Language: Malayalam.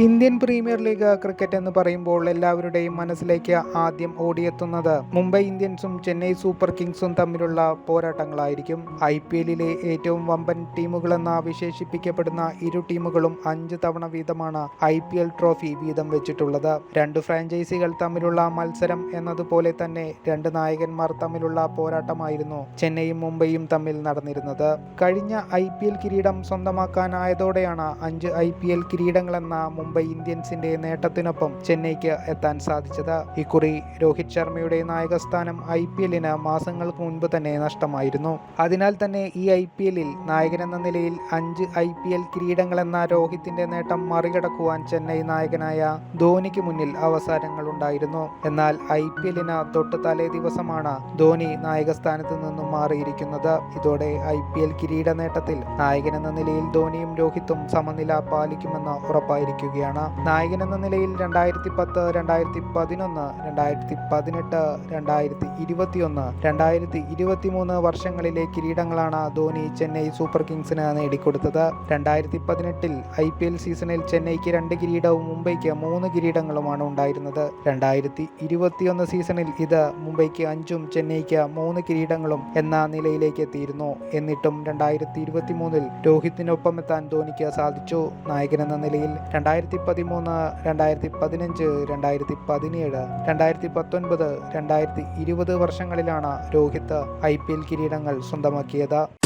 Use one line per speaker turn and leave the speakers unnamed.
ഇന്ത്യൻ പ്രീമിയർ ലീഗ് ക്രിക്കറ്റ് എന്ന് പറയുമ്പോൾ എല്ലാവരുടെയും മനസ്സിലേക്ക് ആദ്യം ഓടിയെത്തുന്നത് മുംബൈ ഇന്ത്യൻസും ചെന്നൈ സൂപ്പർ കിങ്സും തമ്മിലുള്ള പോരാട്ടങ്ങളായിരിക്കും. ഐ പി എല്ലിലെ ഏറ്റവും വമ്പൻ ടീമുകളെന്ന് വിശേഷിപ്പിക്കപ്പെടുന്ന ഇരു ടീമുകളും അഞ്ച് തവണ വീതമാണ് ഐ പി എൽ ട്രോഫി വീതം വെച്ചിട്ടുള്ളത്. രണ്ട് ഫ്രാഞ്ചൈസികൾ തമ്മിലുള്ള മത്സരം എന്നതുപോലെ തന്നെ രണ്ട് നായകന്മാർ തമ്മിലുള്ള പോരാട്ടമായിരുന്നു ചെന്നൈയും മുംബൈയും തമ്മിൽ നടന്നിരുന്നത്. കഴിഞ്ഞ ഐ കിരീടം സ്വന്തമാക്കാനായതോടെയാണ് അഞ്ച് ഐ കിരീടങ്ങളെന്ന മുംബൈ ഇന്ത്യൻസിന്റെ നേട്ടത്തിനൊപ്പം ചെന്നൈക്ക് എത്താൻ സാധിച്ചത്. ഇക്കുറി രോഹിത് ശർമ്മയുടെ നായകസ്ഥാനം ഐ പി എല്ലിന് മാസങ്ങൾക്ക് മുൻപ് തന്നെ നഷ്ടമായിരുന്നു. അതിനാൽ തന്നെ ഈ ഐ പി എല്ലിൽ നായകനെന്ന നിലയിൽ അഞ്ച് ഐ പി എൽ കിരീടങ്ങളെന്ന രോഹിത്തിന്റെ നേട്ടം മറികടക്കുവാൻ ചെന്നൈ നായകനായ ധോനിക്ക് മുന്നിൽ അവസരങ്ങളുണ്ടായിരുന്നു എന്നാൽ ഐ പി എല്ലിന് തൊട്ട് തലേ ദിവസമാണ് ധോനി നായകസ്ഥാനത്ത് നിന്നും മാറിയിരിക്കുന്നത്. ഇതോടെ ഐ പി എൽ കിരീട നേട്ടത്തിൽ നായകനെന്ന നിലയിൽ ധോനിയും രോഹിത്തും സമനില പാലിക്കുമെന്ന് ഉറപ്പായിരിക്കുകയാണ് എന്ന നിലയിൽ രണ്ടായിരത്തി പത്ത് രണ്ടായിരത്തി പതിനൊന്ന് രണ്ടായിരത്തി പതിനെട്ട് രണ്ടായിരത്തി ഇരുപത്തിയൊന്ന് രണ്ടായിരത്തി ഇരുപത്തി മൂന്ന് വർഷങ്ങളിലെ കിരീടങ്ങളാണ് ധോനി ചെന്നൈ സൂപ്പർ കിങ്സിന് നേടിക്കൊടുത്തത്. രണ്ടായിരത്തി പതിനെട്ടിൽ ഐ പി എൽ സീസണിൽ ചെന്നൈക്ക് രണ്ട് കിരീടവും മുംബൈക്ക് മൂന്ന് കിരീടങ്ങളുമാണ് ഉണ്ടായിരുന്നത്. രണ്ടായിരത്തി ഇരുപത്തിയൊന്ന് സീസണിൽ ഇത് മുംബൈക്ക് അഞ്ചും ചെന്നൈക്ക് മൂന്ന് കിരീടങ്ങളും എന്ന നിലയിലേക്ക് എത്തിയിരുന്നു. എന്നിട്ടും രണ്ടായിരത്തി ഇരുപത്തി മൂന്നിൽ രോഹിത്തിനൊപ്പം എത്താൻ ധോണിക്ക് സാധിച്ചു. എന്ന നിലയിൽ രണ്ടായിരത്തി പതിമൂന്ന് രണ്ടായിരത്തി പതിനഞ്ച് രണ്ടായിരത്തി പതിനേഴ് രണ്ടായിരത്തി പത്തൊൻപത് രണ്ടായിരത്തി ഇരുപത് വർഷങ്ങളിലാണ് രോഹിത് ഐ പി എൽ കിരീടങ്ങൾ സ്വന്തമാക്കിയത്.